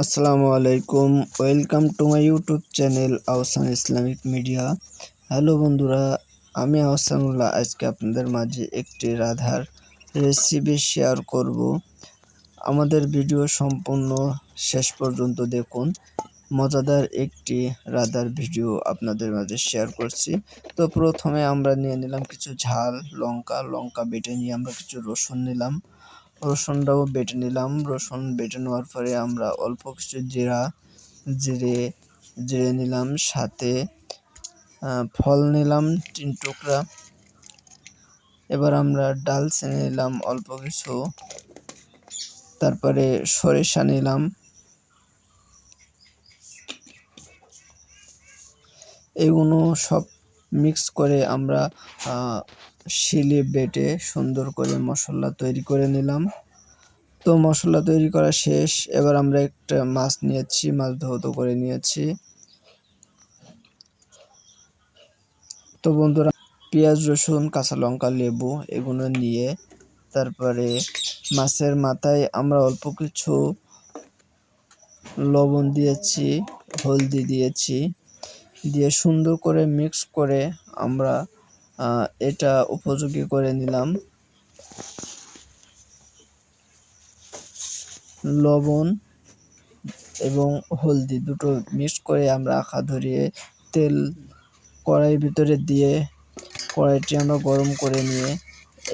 আসসালামু আলাইকুম। Welcome to my YouTube channel Ahsan Islamic media hello বন্ধুরা, আমি আহসানুল্লাহ। আজকে আপনাদের মাঝে একটি রাধার রেসিপি শেয়ার করব। আমাদের ভিডিও সম্পূর্ণ শেষ পর্যন্ত দেখুন। মজাদার একটি রাধার ভিডিও আপনাদের মাঝে শেয়ার করছি। তো প্রথমে আমরা নিয়ে নিলাম কিছু ঝাল, লঙ্কা। লঙ্কা বেটে নিয়ে আমরা কিছু রসুন নিলাম। রসুনটাও বেটে নিলাম। রসুন বেটে নেওয়ার পরে আমরা অল্প কিছু জিরা, জিরে জিরে নিলাম, সাথে ফল নিলাম, তিন টুকরা। এবার আমরা ডাল চেনে নিলাম অল্প কিছু। তারপরে সরিষা নিলাম। এগুলো সব মিক্স করে আমরা শিলে বেটে সুন্দর করে মশলা তৈরি করে নিলাম। তো মশলা তৈরি করা শেষ। এবার আমরা একটা মাছ নিয়েছি, মাছ ধৌত করে নিয়েছি। তো বন্ধুরা, পেঁয়াজ, রসুন, কাঁচা লঙ্কা, লেবু এগুলো নিয়ে তারপরে মাছের মাথায় আমরা অল্প কিছু লবণ দিয়েছি, হলদি দিয়েছি। দিয়ে সুন্দর করে মিক্স করে আমরা এটা উপযোগী করে নিলাম। লবণ এবং হলদি দুটো মিক্স করে আমরা আখা ধরিয়ে তেল কড়াইয়ের ভিতরে দিয়ে কড়াইটি আমরা গরম করে নিয়ে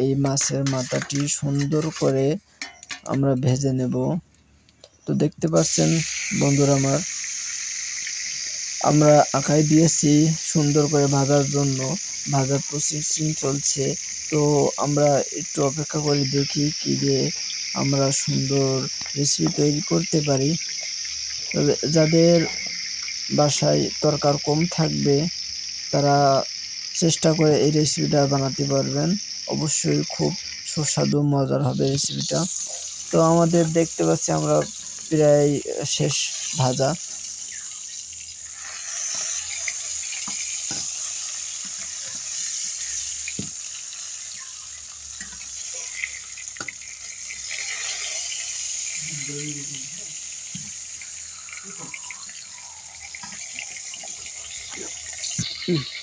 এই মাছের মাথাটি সুন্দর করে আমরা ভেজে নেব। তো দেখতে পাচ্ছেন বন্ধুরা আমার আমরা আঁকায় দিয়েছি সুন্দর করে ভাজার জন্য। ভাজার প্রসেসিং চলছে। তো আমরা একটু অপেক্ষা করে দেখি কী দিয়ে আমরা সুন্দর রেসিপি তৈরি করতে পারি। তবে যাদের বাসায় তরকার কম থাকবে, তারা চেষ্টা করে এই রেসিপিটা বানাতে পারবেন। অবশ্যই খুব সুস্বাদু, মজার হবে রেসিপিটা তো আমাদের দেখতে পাচ্ছি আমরা প্রায় শেষ ভাজা।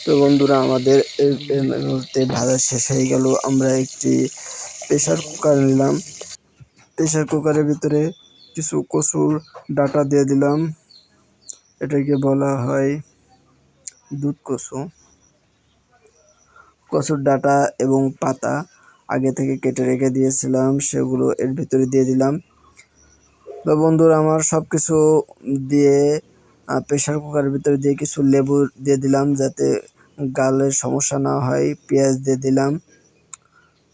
তো বন্ধুরা, আমাদের মুহূর্তে ভাজা শেষ হয়ে গেল। আমরা একটি প্রেশার কুকার নিলাম। প্রেশার কুকারের ভিতরে কিছু কচুর ডাটা দিয়ে দিলাম। এটাকে বলা হয় দুধ কচু। কচুর ডাটা এবং পাতা আগে থেকে কেটে রেখে দিয়েছিলাম। সেগুলো এর ভিতরে দিয়ে দিলাম। তো বন্ধুরা, আমার সব কিছু দিয়ে প্রেশার কুকারের ভিতরে দিয়ে কিছু লেবু দিয়ে দিলাম যাতে গালের সমস্যা না হয়, পেঁয়াজ দিয়ে দিলাম।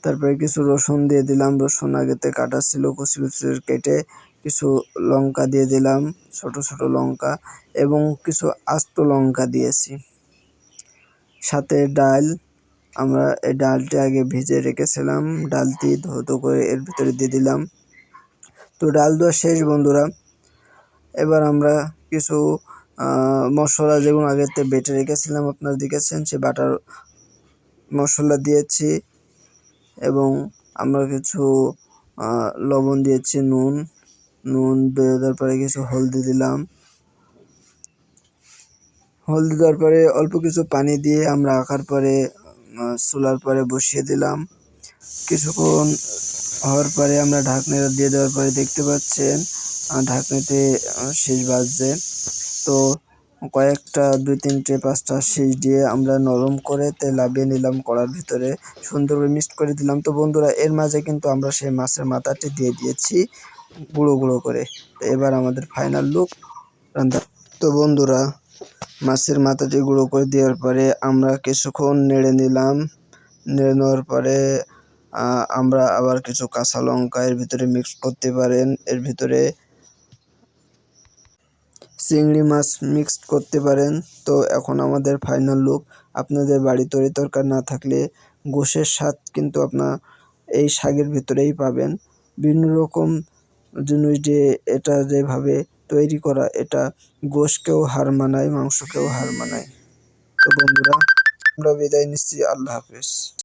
তারপরে কিছু রসুন দিয়ে দিলাম, রসুন আগেতে কাটা ছিল, কুচি কুচি কেটে কিছু লঙ্কা দিয়ে দিলাম, ছোট ছোট লঙ্কা এবং কিছু আস্ত লঙ্কা দিয়েছি। সাথে ডাল, আমরা এই ডালটি আগে ভেজে রেখেছিলাম, ডালটি ধৌত করে এর ভিতরে দিয়ে দিলাম। তো ডাল দেওয়া শেষ, বন্ধুরা। এবার আমরা কিছু মশলা যেগুলো আগেতে বেটে রেখেছিলাম আপনারা দেখেছেন, সে বাটার মশলা দিয়েছি এবং আমরা কিছু লবণ দিয়েছি, নুন। নুন দেওয়ার পরে কিছু হলদি দিলাম। হলদি দেওয়ার পরে অল্প কিছু পানি দিয়ে আমরা আঁকার পরে চুলার পরে বসিয়ে দিলাম। কিছুক্ষণ হওয়ার পরে আমরা ঢাকনিটা দিয়ে দেওয়ার পরে দেখতে পাচ্ছেন ঢাকনিতে শেষ বাজছে। তো কয়েকটা, দুই তিনটে, পাঁচটা শেষ দিয়ে আমরা নরম করে তেল লাভিয়ে নিলাম কড়ার ভিতরে। সুন্দর করে মিক্সড করে দিলাম। তো বন্ধুরা, এর মাঝে কিন্তু আমরা সেই মাছের মাথাটি দিয়ে দিয়েছি গুঁড়ো গুঁড়ো করে। তো এবার আমাদের ফাইনাল লুক রান্না। তো বন্ধুরা, মাছের মাথাটি গুঁড়ো করে দেওয়ার পরে আমরা কিছুক্ষণ নেড়ে নিলাম। নেড়ে নেওয়ার পরে আমরা আবার কিছু কাঁচা লঙ্কা এর ভিতরে মিক্স করতে পারেন। এর ভিতরে চিংড়ি মাছ মিক্সড করতে পারেন। তো এখন আমাদের ফাইনাল লুক আপনাদের বাড়ি তরি তরকার না থাকলে গোশের স্বাদ কিন্তু আপনার এই শাকের ভিতরেই পাবেন। বিভিন্ন রকম জিনিস যে এটা যেভাবে তৈরি করা, এটা গোশকেও হার মানায়, মাংসকেও হার মানায়। তো বন্ধুরা, আমরা বিদায় নিচ্ছি। আল্লাহ হাফিজ।